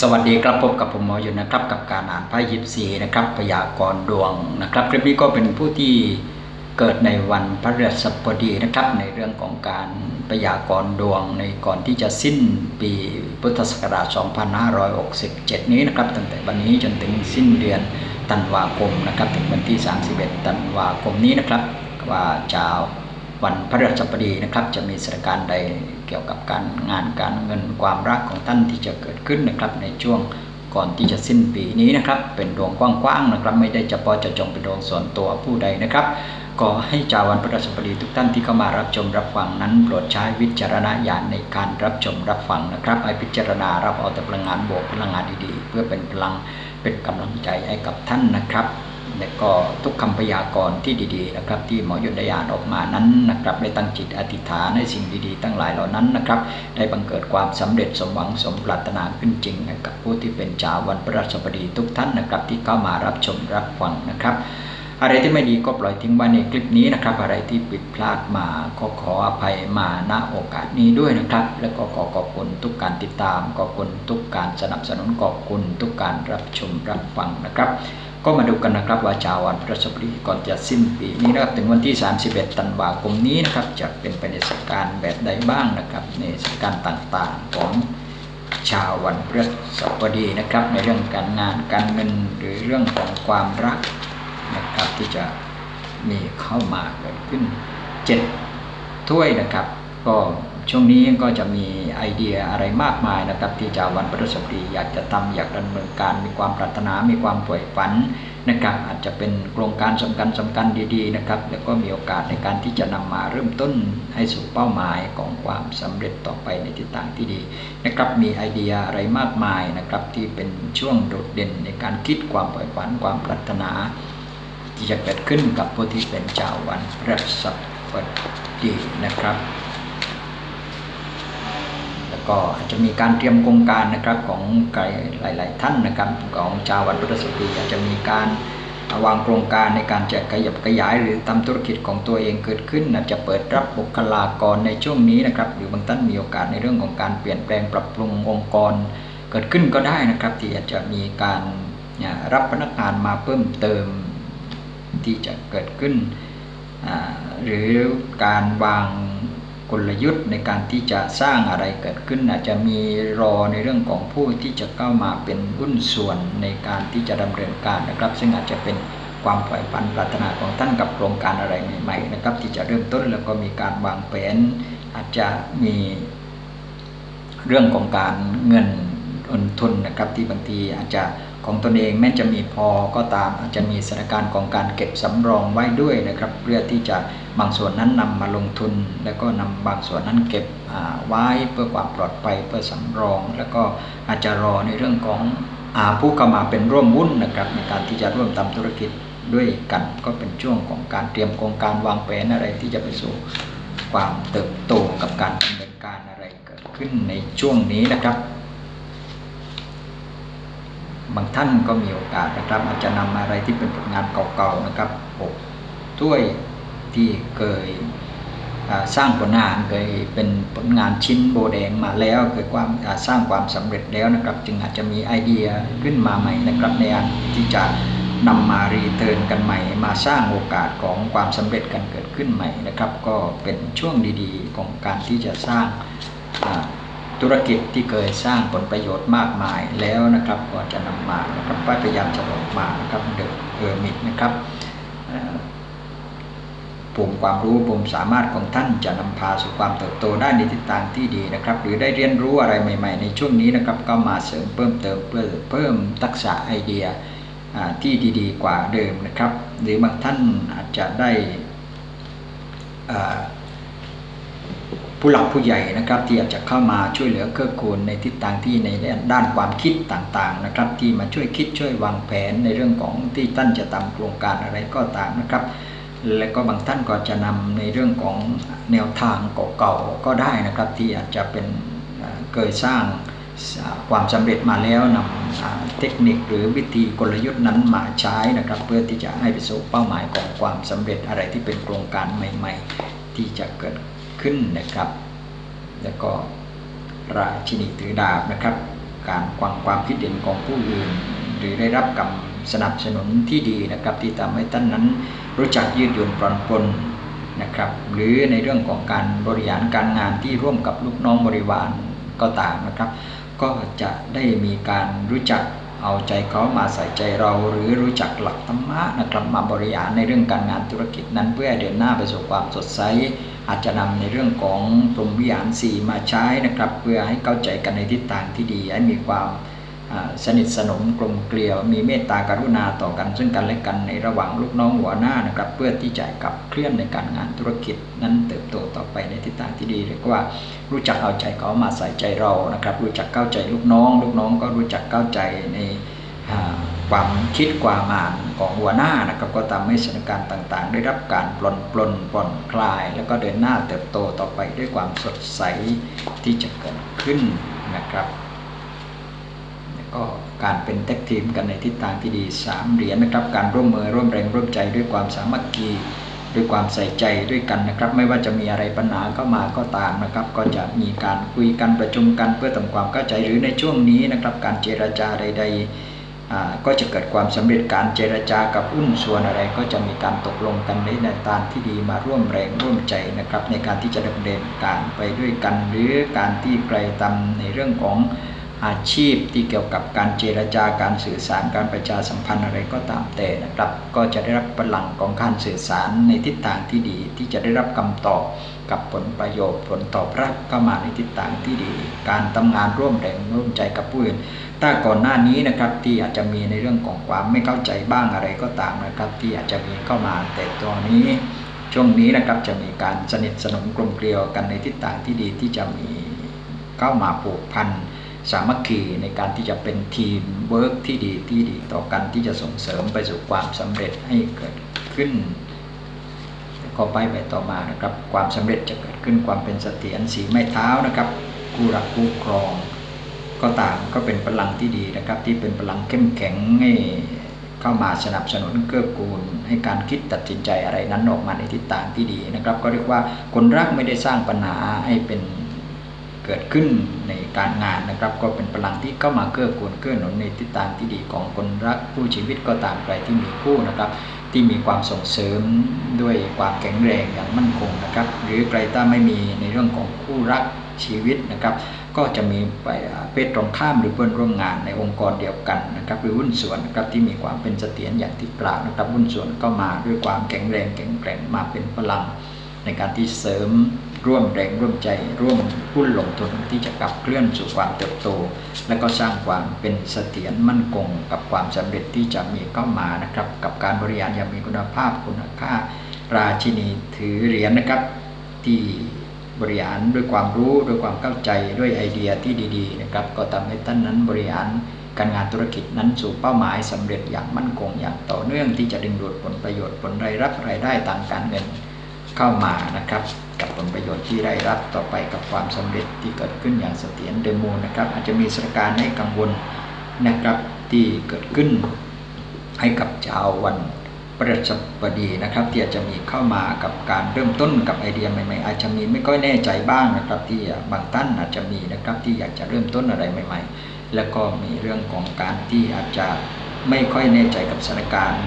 สวัสดีครับพบกับผมหมออยู่นะครับ กับการอ่านไพ่ยิปซีนะครับพยากรณ์ดวงนะครับ คลิปนี้ก็เป็นผู้ที่เกิดในวันพฤหัสบดีนะครับ ในเรื่องของการพยากรณ์ดวงในก่อนที่จะสิ้นปีพุทธศักราช 2567 นี้นะครับ ตั้งแต่วันนี้จนถึงสิ้นเดือนธันวาคมนะครับ ถึงวันที่ 31 ธันวาคมนี้นะครับว่าชาววันพฤหัสบดีนะครับ จะมีสถานการณ์ใด เกี่ยวกับการงานการเงินความรักของท่านที่จะเกิดขึ้นนะครับ ในช่วงก่อนที่จะสิ้นปีนี้นะครับ เป็นดวงกว้างๆนะครับ ไม่ได้เฉพาะจะจงเป็นดวงส่วนตัวผู้ใดนะครับก็ให้ชาววันพฤหัสบดีทุกท่านที่เข้ามารับชมรับฟังนั้นโปรดใช้วิจารณญาณในการรับชมรับฟังนะครับให้พิจารณารับเอาแต่พลังงานบวกพลังงานดีๆ เพื่อเป็นพลังเป็นกำลังใจให้กับท่านนะครับ และก็ทุกคำพยากรณ์ที่ดีๆนะครับ ที่หมอยุทธยานออกมานั้นนะครับได้ตั้งจิตอธิษฐานให้สิ่งดีๆตั้งหลายเหล่านั้นนะครับ ได้บังเกิดความสำเร็จสมหวังสมปรารถนาขึ้นจริงให้กับผู้ที่เป็นชาววันพระราชบดีทุกท่านนะครับ ที่เข้ามารับชมรับฟังนะครับอะไรที่ไม่ดีก็ปล่อยทิ้งไว้ในคลิปนี้นะครับ อะไรที่ผิดพลาดมาก็ขออภัยมาณโอกาสนี้ด้วยนะครับ แล้วก็ขอขอบคุณทุกการติดตามขอบคุณทุกการสนับสนุนขอบคุณทุกการรับชมรับฟังนะครับ ก็มาดูกันนะครับว่าชาววันพฤหัสบดีก่อนจะสิ้นปีนี้นะครับถึงวันที่ 31 ธันวาคมนี้นะครับจะเป็นไปในสถานการณ์แบบใดบ้างนะครับ ในสถานการณ์ต่างๆของชาววันพฤหัสบดีนะครับ ในเรื่องการงานการเงินหรือเรื่องของความรักนะครับที่จะมีเข้ามาเกิดขึ้นเจ็ดถ้วยนะครับก็ ช่วงนี้ก็จะมีไอเดียอะไรมากมายนะครับ ที่ชาววันพฤหัสบดีอยากจะทำอยากดำเนินการมีความปรารถนา มีความใฝ่ฝันนะครับ อาจจะเป็นโครงการสำคัญสำคัญดีๆนะครับ แล้วก็มีโอกาสในการที่จะนำมาเริ่มต้นให้สู่เป้าหมายของความสำเร็จต่อไปในทิศทางที่ดีนะครับ มีไอเดียอะไรมากมายนะครับ ที่เป็นช่วงโดดเด่นในการคิดความใฝ่ฝันความปรารถนาที่จะเกิดขึ้นกับผู้ที่เป็นชาววันพฤหัสบดีนะครับ ก็จะมีการเตรียมโครงการนะครับของไกหลาย ๆ ท่านนะครับของชาววันพฤหัสบดีอาจจะมีการวางโครงการในการจะขยับขยาย หรือทำธุรกิจของตัวเองเกิดขึ้นอาจจะเปิดรับบุคลากรในช่วงนี้นะครับ หรือบางท่านมีโอกาสในเรื่องของการเปลี่ยนแปลงปรับปรุงองค์กร เกิดขึ้นก็ได้นะครับ ที่อาจจะมีการรับพนักงานมาเพิ่มเติมที่จะเกิดขึ้น หรือการวาง กลยุทธ์ในการที่จะสร้างอะไรเกิดขึ้น อาจจะมีรอในเรื่องของผู้ที่จะเข้ามาเป็นหุ้นส่วนในการที่จะดำเนินการนะครับ ซึ่งอาจจะเป็นความฝ่ฝันปรารถนาของท่านกับโครงการอะไรใหม่ๆนะครับ ที่จะเริ่มต้นแล้วก็มีการวางแผน อาจจะมีเรื่องของการเงินอนทุนนะครับที่บางทีอาจจะ ของตนเองแม้จะมีพอก็ตามอาจจะมีสถานการณ์ของการเก็บสำรองไว้ด้วยนะครับ เพื่อที่จะบางส่วนนั้นนำมาลงทุน แล้วก็นำบางส่วนนั้นเก็บไว้เพื่อความปลอดภัยเพื่อสำรอง แล้วก็อาจจะรอในเรื่องของอผู้เข้ามาเป็นร่วมหุ้นนะครับในการที่จะร่วมทำธุรกิจด้วยกันก็เป็นช่วงของการเตรียมโครงการวางแผนอะไรที่จะไปสู่ความเติบโตกับการดำเนินการอะไรเกิดขึ้นในช่วงนี้นะครับ บางท่านก็มีโอกาสนะครับ อาจจะนำอะไรที่เป็นผลงานเก่าๆนะครับปกถ้วยที่เคยสร้างผลงานเคยเป็นผลงานชิ้นโบแดงมาแล้วเคยความสร้างความสำเร็จแล้วนะครับ จึงอาจจะมีไอเดียขึ้นมาใหม่นะครับในการที่จะนำมารีเทิร์นกันใหม่ มาสร้างโอกาสของความสำเร็จกันเกิดขึ้นใหม่นะครับ ก็เป็นช่วงดีๆ ของการที่จะสร้าง ธุรกิจที่เคยสร้างผลประโยชน์มากมายแล้วนะครับก็จะนำมานะครับพยายามจะออกมานะครับเดอะเออร์มิดนะครับปุ่มความรู้ปุ่มสามารถของท่านจะนำพาสู่ความเติบโตได้ในทิศทางที่ดีนะครับ หรือได้เรียนรู้อะไรใหม่ ๆ ในช่วงนี้นะครับก็มาเสริมเพิ่มเติมเพื่อเพิ่มทักษะไอเดียที่ดีๆ กว่าเดิมนะครับ หรือบางท่านอาจจะได้ ผู้หลักผู้ใหญ่นะครับที่อาจจะเข้ามาช่วยเหลือเกื้อกูลในทิศทางที่ในด้านความคิดต่างๆนะครับที่มาช่วยคิดช่วยวางแผนในเรื่องของที่ท่านจะทำโครงการอะไรก็ตามนะครับ และก็บางท่านก็จะนำในเรื่องของแนวทางเก่าๆก็ได้นะครับ ที่อาจจะเป็นเคยสร้างความสำเร็จมาแล้วนำเทคนิคหรือวิธีกลยุทธ์นั้นมาใช้นะครับ เพื่อที่จะให้ไปสู่เป้าหมายของความสำเร็จอะไรที่เป็นโครงการใหม่ ๆ ที่จะเกิด ขึ้นนะครับ แล้วก็ราชินีถือดาบนะครับ การกวางความคิดเห็นของผู้อื่น หรือได้รับคำสนับสนุนที่ดีนะครับ ที่ทำให้ท่านนั้นรู้จักยืดหยุ่นปรนปรนนะครับ หรือในเรื่องของการบริหารการงานที่ร่วมกับลูกน้องบริวารก็ตามนะครับ ก็จะได้มีการรู้จักเอาใจเขามาใส่ใจเราหรือรู้จักหลักธรรมะนะครับมาบริหารในเรื่องการงานธุรกิจนั้นเพื่อเดินหน้าไปสู่ความสดใส อาจจะนำในเรื่องของพรหมวิหารสี่มาใช้นะครับ เพื่อให้เข้าใจกันในทิศทางที่ดีให้มีความสนิทสนมกลมเกลียว มีเมตตากรุณาต่อกัน ซึ่งกันและกันในระหว่างลูกน้องหัวหน้านะครับ เพื่อที่จะขับเคลื่อนในการงานธุรกิจนั้นเติบโตต่อไปในทิศทางที่ดีเรียกว่ารู้จักเอาใจเขามาใส่ใจเรานะครับ รู้จักเข้าใจลูกน้อง ลูกน้องก็รู้จักเข้าใจในอ่า ความคิดความอ่านของหัวหน้านะครับก็ทำให้สถานการณ์ต่าง ๆ ได้รับการปลนปลนผ่อนคลาย แล้วก็เดินหน้าเติบโตต่อไปด้วยความสดใสที่จะเกิดขึ้นนะครับก็การเป็นแท็กทีมกันในทิศทางที่ดีสามเหรียญนะครับ การร่วมมือร่วมแรงร่วมใจด้วยความสามัคคีด้วยความใส่ใจด้วยกันนะครับ ไม่ว่าจะมีอะไรปัญหาเข้ามาก็ตามนะครับ ก็จะมีการคุยกันประชุมกันเพื่อทำความเข้าใจหรือในช่วงนี้นะครับ การเจรจาใด ๆ ก็จะเกิดความสำเร็จการเจรจากับหุ้นส่วนอะไร ก็จะมีการตกลงกันในแนวทางที่ดีมาร่วมแรงร่วมใจนะครับ ในการที่จะดำเนินการไปด้วยกัน หรือการที่ใครทำในเรื่องของ อาชีพที่เกี่ยวกับการเจรจาการสื่อสารการประชาสัมพันธ์อะไรก็ตามแต่นะครับ ก็จะได้รับพลังของการสื่อสารในทิศทางที่ดี ที่จะได้รับคำตอบกับผลประโยชน์ ผลตอบรับเข้ามาในทิศทางที่ดี การทำงานร่วมแรงร่วมใจกับผู้อื่นถ้าก่อนหน้านี้นะครับที่อาจจะมีในเรื่องของความไม่เข้าใจบ้างอะไรก็ตามนะครับ ที่อาจจะมีเข้ามาแต่ตอนนี้ ช่วงนี้นะครับจะมีการสนิทสนมกลมเกลียวกันในทิศทางที่ดีที่จะมีเข้ามาผูกพัน สามัคคีในการที่จะเป็นทีมเวิร์กที่ดีที่ดีต่อกันที่จะส่งเสริมไปสู่ความสำเร็จให้เกิดขึ้นก็ไปไปต่อมานะครับ ความสำเร็จจะเกิดขึ้นความเป็นเสถียรสีไม้เท้านะครับกู้รักกู้ครอง ก็ต่ามก็เป็นพลังที่ดีนะครับ ที่เป็นพลังเข้มแข็งให้เข้ามาสนับสนุนเกื้อกูล ให้การคิดตัดสินใจอะไรนั้นออกมาในทิศทางที่ดีนะครับ ก็เรียกว่าคนรักไม่ได้สร้างปัญหาให้เป็น เกิดขึ้นในการงานนะครับ ก็เป็นพลังที่เข้ามาเกื้อกูลเกื้อหนุนในทิศทางที่ดีของคนรักผู้ชีวิตก็ตามใครที่มีคู่นะครับ ที่มีความส่งเสริมด้วยความแข็งแรงอย่างมั่นคงนะครับ หรือใครถ้าไม่มีในเรื่องของคู่รักชีวิตนะครับ ก็จะมีไปเพศตรงข้ามหรือเพื่อนร่วมงานในองค์กรเดียวกันนะครับหรือหุ้นส่วนนะครับที่มีความเป็นเสถียรอย่างที่กล่าวนะครับหุ้นส่วนก็มาด้วยความแข็งแรงแข็งแกร่งมาเป็นพลังในการที่เสริม ร่วมแรงร่วมใจ ร่วมหุ้นลงทุนที่จะขับเคลื่อนสู่ความเติบโต และก็สร้างความเป็นเสถียรมั่นคง กับความสำเร็จที่จะมีเข้ามานะครับ กับการบริหารอย่างมีคุณภาพคุณค่า ราชินีถือเหรียญนะครับ ที่บริหารด้วยความรู้ด้วยความเข้าใจด้วยไอเดียที่ดี ๆ นะครับ ก็ทำให้ท่านนั้นบริหารการงานธุรกิจนั้นสู่เป้าหมายสำเร็จอย่างมั่นคงอย่างต่อเนื่องที่จะดึงดูดผลประโยชน์ผลรายรับรายได้ทางการเงินเข้ามานะครับ กับผลประโยชน์ที่ได้รับต่อไปกับความสำเร็จที่เกิดขึ้นอย่างเสถียรเดโมนะครับอาจจะมีสถานการณ์ให้กังวลนะครับที่เกิดขึ้นให้กับชาววันพฤหับดีนะครับ ที่อาจจะมีเข้ามากับการเริ่มต้นกับไอเดียใหม่ๆอาจจะมีไม่ค่อยแน่ใจบ้างนะครับ ที่บางท่านอาจจะมีนะครับที่อยากจะเริ่มต้นอะไรใหม่ ๆ แล้วก็มีเรื่องของการที่อาจจะ ไม่ค่อยแน่ใจกับสถานการณ์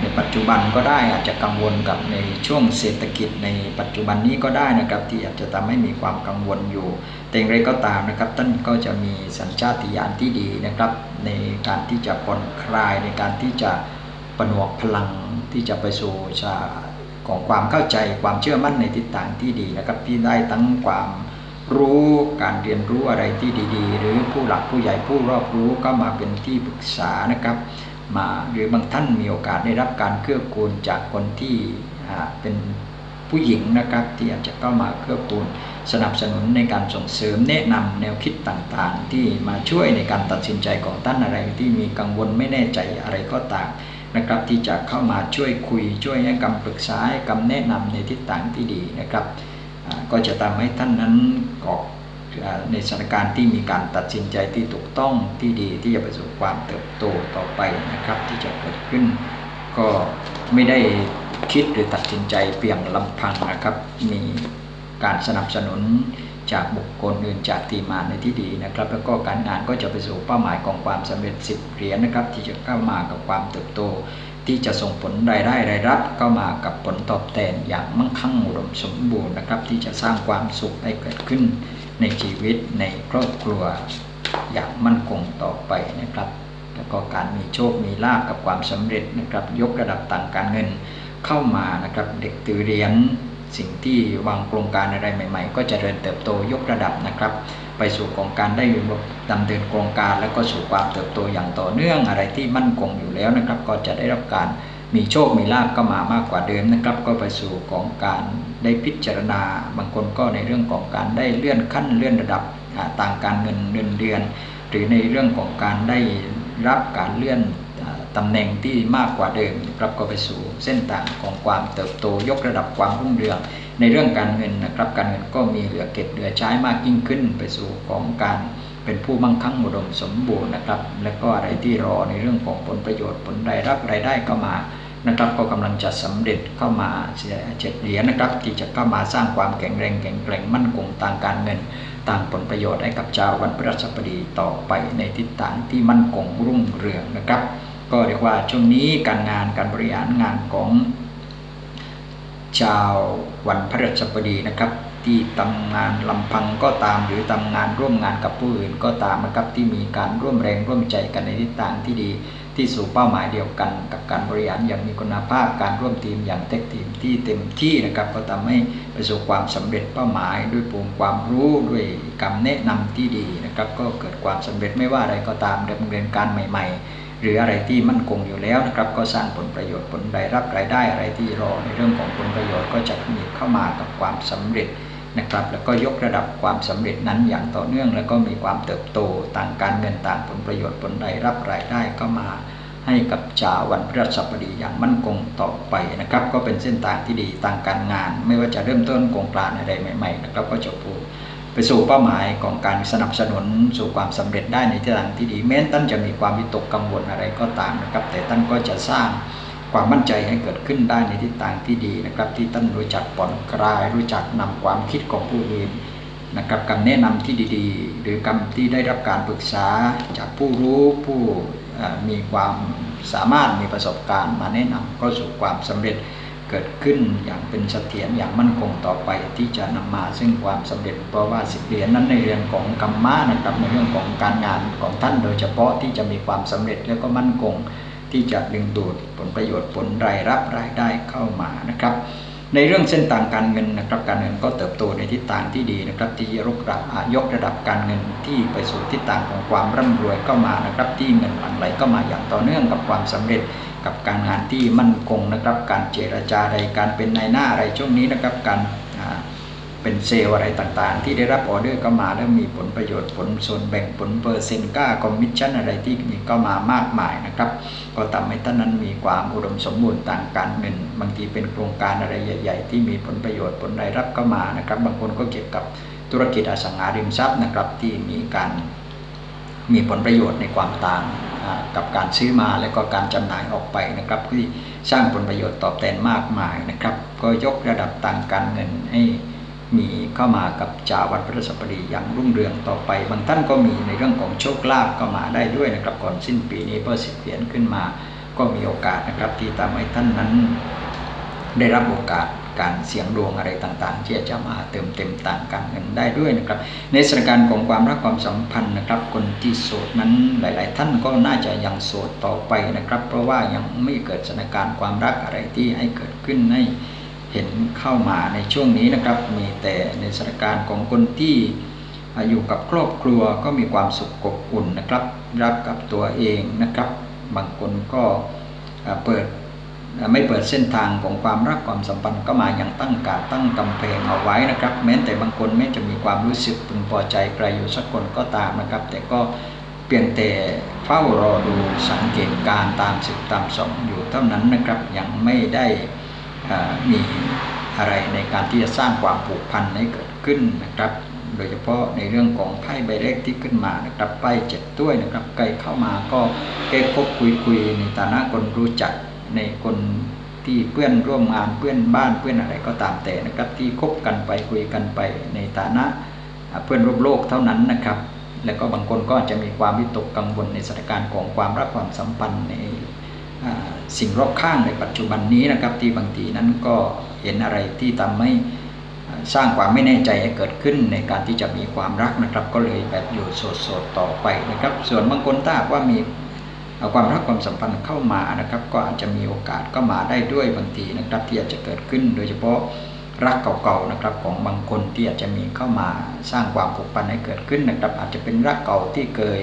ในปัจจุบันก็ได้อาจจะกังวลกับในช่วงเศรษฐกิจในปัจจุบันนี้ก็ได้นะครับ ที่อาจจะทำให้มีความกังวลอยู่ แต่อย่างไรก็ตามนะครับ ท่านก็จะมีสัญชาติญาณที่ดีนะครับ ในการที่จะผ่อนคลายในการที่จะประนวกพลังที่จะไปสู่ชาของความเข้าใจความเชื่อมั่นในทิศทางที่ดีนะครับที่ได้ทั้งความ รู้การเรียนรู้อะไรที่ดี ๆ หรือผู้หลักผู้ใหญ่ผู้รอบรู้ก็มาเป็นที่ปรึกษานะครับ มาหรือบางท่านมีโอกาสได้รับการเกื้อกูลจากคนที่เป็นผู้หญิงนะครับที่อาจจะเข้ามาเกื้อกูลสนับสนุนในการส่งเสริมแนะนำแนวคิดต่างๆ ที่มาช่วยในการตัดสินใจของท่านอะไรที่มีกังวลไม่แน่ใจอะไรก็ตามนะครับ ที่จะเข้ามาช่วยคุยช่วยให้คำปรึกษาให้คำแนะนำในทิศทางที่ดีนะครับ ก็จะทำให้ท่านนั้นออกในสถานการณ์ที่มีการตัดสินใจที่ถูกต้องที่ดีที่จะไปสู่ความเติบโตต่อไปนะครับ ที่จะเกิดขึ้น ก็ไม่ได้คิดหรือตัดสินใจเพียงลำพังนะครับ มีการสนับสนุนจากบุคคลอื่นจากทีมงานในที่ดีนะครับ แล้วก็การงานก็จะไปสู่เป้าหมายของความสำเร็จสิบเหรียญนะครับ ที่จะเข้ามากับความเติบโต ที่จะส่งผลรายได้รายรับเข้ามากับผลตอบแทนอย่างมั่งคั่งอุดมสมบูรณ์นะครับ ที่จะสร้างความสุขให้เกิดขึ้นในชีวิตในครอบครัวอย่างมั่นคงต่อไปนะครับ แล้วก็การมีโชคมีลาภกับความสำเร็จนะครับ ยกระดับต่างการเงินเข้ามานะครับ เด็กตือเรียนสิ่งที่วางโครงการอะไรใหม่ ๆ ก็จะเริญเติบโตยกระดับนะครับ ไปสู่โครงการได้ดำเนินโครงการ แล้วก็สู่ความเติบโตอย่างต่อเนื่องอะไรที่มั่นคงอยู่แล้วนะครับ ก็จะได้รับการมีโชค มีลาภก็มามากกว่าเดิมนะครับ ก็ไปสู่ของการได้พิจารณา บางคนก็ในเรื่องของการได้เลื่อนขั้นเลื่อนระดับต่างการเงินเงินเดือน หรือในเรื่องของการได้รับการเลื่อนตำแหน่งที่มากกว่าเดิมนะครับก็ไปสู่เส้นทางของความเติบโตยกระดับความรุ่งเรือง ในเรื่องการเงินนะครับ การเงินก็มีเหลือเก็บเหลือใช้มากยิ่งขึ้นไปสู่ของการเป็นผู้มั่งคั่งอุดมสมบูรณ์นะครับ และก็อะไรที่รอในเรื่องของผลประโยชน์ผลรายรับรายได้ก็มานะครับ ก็กำลังจะสำเร็จเข้ามาเจ็ดเหรียญนะครับ ที่จะเข้ามาสร้างความแข็งแรงแข็งแกร่งมั่นคงทางการเงินตามผลประโยชน์ให้กับชาววันพฤหัสบดีต่อไปในทิศทางที่มั่นคงรุ่งเรืองนะครับ ก็เรียกว่าช่วงนี้การงานการบริหารงานของ ชาววันพฤหัสบดีนะครับ ที่ทำงานลำพังก็ตามหรือทำงานร่วมงานกับผู้อื่นก็ตามนะครับที่มีการร่วมแรงร่วมใจกันในทิศทางที่ดีที่สู่เป้าหมายเดียวกันกับการบริหารอย่างมีคุณภาพการร่วมทีมอย่างเต็มทีมที่เต็มที่นะครับก็ทำให้ประสบความสำเร็จเป้าหมาย ด้วยภูมิความรู้ด้วยคำแนะนำที่ดีนะครับก็เกิดความสำเร็จไม่ว่าอะไรก็ตามดำเนินการใหม่ ๆ หรืออะไรที่มั่นคงอยู่แล้วนะครับ ก็สร้างผลประโยชน์ผลรายรับรายได้อะไรที่รอในเรื่องของผลประโยชน์ก็จะมีเข้ามากับความสำเร็จนะครับ แล้วก็ยกระดับความสำเร็จนั้นอย่างต่อเนื่อง แล้วก็มีความเติบโตต่างการเงินต่างผลประโยชน์ผลรายรับรายได้ก็มาให้กับชาววันพฤหัสบดีอย่างมั่นคงต่อไปนะครับ ก็เป็นเส้นทางที่ดีทางการงาน ไม่ว่าจะเริ่มต้นโครงการอะไรใหม่ ๆ นะครับ ก็จะพู ไปสู่เป้าหมายของการสนับสนุนสู่ความสำเร็จได้ในทิศทางที่ดีแม้ท่านจะมีความวิตกกังวลอะไรก็ตามนะครับ แต่ท่านก็จะสร้างความมั่นใจให้เกิดขึ้นได้ในทิศทางที่ดีนะครับ ที่ท่านรู้จักผ่อนคลาย รู้จักนำความคิดของผู้อื่นนะครับคำแนะนำที่ดีๆ หรือคำที่ได้รับการปรึกษาจากผู้รู้ผู้มีความสามารถมีประสบการณ์มาแนะนำก็สู่ความสำเร็จ เกิดขึ้นอย่างเป็นเสถียรอย่างมั่นคงต่อไปที่จะนำมาซึ่งความสำเร็จ เพราะว่าสิบเหรียญนั้นในเรื่องของกรรมะนะครับในเรื่องของการงานของท่านโดยเฉพาะที่จะมีความสำเร็จแล้วก็มั่นคง ที่จะดึงดูดผลประโยชน์ผลรายรับรายได้เข้ามานะครับ ในเรื่องเส้นทางการเงินนะครับการเงินก็เติบโตในทิศทางที่ดีนะครับ ที่ยกระยกระดับการเงินที่ไปสู่ทิศทางของความร่ำรวยเข้ามานะครับ ที่เงินหลั่งไหลก็มาอย่างต่อเนื่องกับความสำเร็จ กับการงานที่มั่นคงนะครับ การเจรจาอะไรการเป็นนายหน้าอะไรช่วงนี้นะครับ การเป็นเซลอะไรต่างๆ ที่ได้รับออเดอร์ก็มาแล้วมีผลประโยชน์ผลส่วนแบ่งผลเปอร์เซ็นต์ก้าคอมมิชชั่นอะไรที่มีก็มามากมายนะครับ ก็ทำให้ท่านนั้นมีความอุดมสมบูรณ์ต่างการเงินบางทีเป็นโครงการอะไรใหญ่ ๆ ที่มีผลประโยชน์ผลรายรับก็มานะครับ บางคนก็เกี่ยวกับธุรกิจอสังหาริมทรัพย์นะครับที่มีการ มีผลประโยชน์ในความต่างกับการซื้อมาและก็การจำหน่ายออกไปนะครับที่สร้างผลประโยชน์ตอบแทนมากมายนะครับ ก็ยกระดับต่างการเงินให้มีเข้ามากับจาวัดพระสปดีอย่างรุ่งเรืองต่อไป บางท่านก็มีในเรื่องของโชคลาภก็มาได้ด้วยนะครับ ก่อนสิ้นปีนี้เพื่อสิบเหรียญขึ้นมา ก็มีโอกาสนะครับที่ทำให้ท่านนั้น ได้รับโอกาส การเสียงดวงอะไรต่างๆ ที่จะมาเติมเต็มต่างกันเงินได้ด้วยนะครับ ในสถานการณ์ของความรักความสัมพันธ์นะครับ คนที่โสดนั้นหลาย ๆ ท่านก็น่าจะยังโสดต่อไปนะครับ เพราะว่ายังไม่เกิดสถานการณ์ความรักอะไรที่ให้เกิดขึ้นให้เห็นเข้ามาในช่วงนี้นะครับ มีแต่ในสถานการณ์ของคนที่อยู่กับครอบครัวก็มีความสุขอบอุ่นนะครับ รักกับตัวเองนะครับ บางคนก็เปิด ไม่เปิดเส้นทางของความรักความสัมพันธ์ก็มาอย่างตั้งการตั้งกำแพงเอาไว้นะครับ แม้แต่บางคนไม่จะมีความรู้สึกพึงพอใจใครอยู่สักคนก็ตามนะครับ แต่ก็เพียงแต่เฝ้ารอดูสังเกตการตามสืบตามสองอยู่เท่านั้นนะครับ ยังไม่ได้มีอะไรในการที่จะสร้างความผูกพันให้เกิดขึ้นนะครับ โดยเฉพาะในเรื่องของไพ่ใบเลขที่ขึ้นมานะครับไพ่เจ็ดด้วยนะครับใกล้เข้ามาก็แก้คบคุยคุยในฐานะคนรู้จัก ในคนที่เพื่อนร่วมงานเพื่อนบ้านเพื่อนอะไรก็ตามแต่นะครับ ที่คบกันไปคุยกันไปในฐานะเพื่อนร่วมโลกเท่านั้นนะครับ แล้วก็บางคนก็อาจจะมีความวิตกกังวลในสถานการณ์ของความรักความสัมพันธ์ในสิ่งรอบข้างในปัจจุบันนี้นะครับ ที่บางทีนั้นก็เห็นอะไรที่ทำให้สร้างความไม่แน่ใจให้เกิดขึ้นในการที่จะมีความรักนะครับ ก็เลยแบบอยู่โสดๆต่อไปนะครับ ส่วนบางคนถ้าว่ามี เอาความรักความสัมพันธ์เข้ามานะครับ ก็อาจจะมีโอกาสก็มาได้ด้วยบางทีนะครับที่อาจจะเกิดขึ้น โดยเฉพาะรักเก่าๆนะครับของบางคนที่อาจจะมีเข้ามาสร้างความผูกพันให้เกิดขึ้นนะครับ อาจจะเป็นรักเก่าที่เคย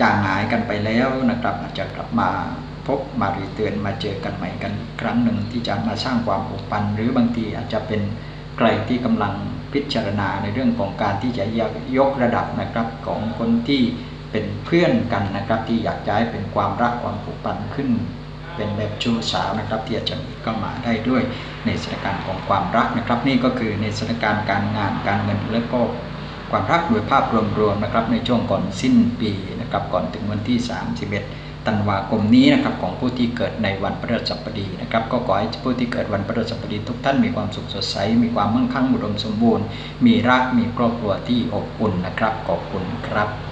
จางหายกันไปแล้วนะครับ อาจจะกลับมาพบมารีเตือนมาเจอกันใหม่กันครั้งหนึ่งที่จะมาสร้างความผูกพันหรือบางทีอาจจะเป็นใครที่กำลังพิจารณาในเรื่องของการที่จะยกระดับนะครับของคนที่ เป็นเพื่อนกันนะครับ ที่อยากจะให้เป็นความรักความผูกพันขึ้น เป็นแบบชู้สาวนะครับ ที่อาจจะมีเข้ามาได้ด้วยในสถานการณ์ของความรักนะครับ นี่ก็คือในสถานการณ์การงานการเงินและก็ความรักโดยภาพรวมๆนะครับ ในช่วงก่อนสิ้นปีนะครับก่อนถึงวันที่ 31ธันวาคมนี้นะครับของผู้ที่เกิดในวันพฤหัสบดีนะครับก็ขอให้ผู้ที่เกิดวันพฤหัสบดีทุกท่านมีความสุขสดใส มีความมั่งคั่งอุดมสมบูรณ์ มีรักมีครอบครัวที่อบอุ่นนะครับขอบคุณครับ